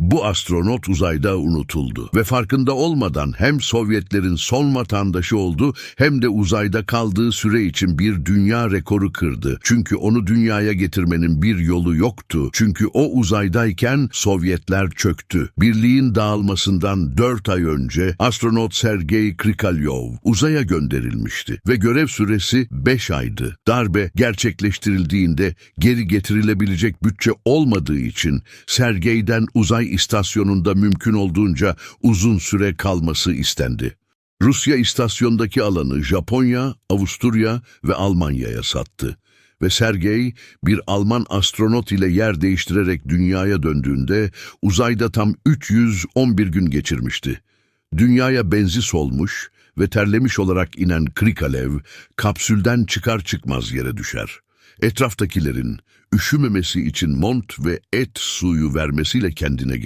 Bu astronot uzayda unutuldu ve farkında olmadan hem Sovyetlerin son vatandaşı oldu hem de uzayda kaldığı süre için bir dünya rekoru kırdı. Çünkü onu dünyaya getirmenin bir yolu yoktu. Çünkü o uzaydayken Sovyetler çöktü. Birliğin dağılmasından 4 ay önce astronot Sergei Krikalyov uzaya gönderilmişti ve görev süresi 5 aydı. Darbe gerçekleştirildiğinde geri getirilebilecek bütçe olmadığı için Sergei'den uzay istasyonunda mümkün olduğunca uzun süre kalması istendi. Rusya istasyondaki alanı Japonya, Avusturya ve Almanya'ya sattı ve Sergey bir Alman astronot ile yer değiştirerek dünyaya döndüğünde uzayda tam 311 gün geçirmişti. Dünyaya benzi solmuş ve terlemiş olarak inen Krikalev kapsülden çıkar çıkmaz yere düşer. Etraftakilerin üşümemesi için mont ve et suyu vermesiyle kendine gelir.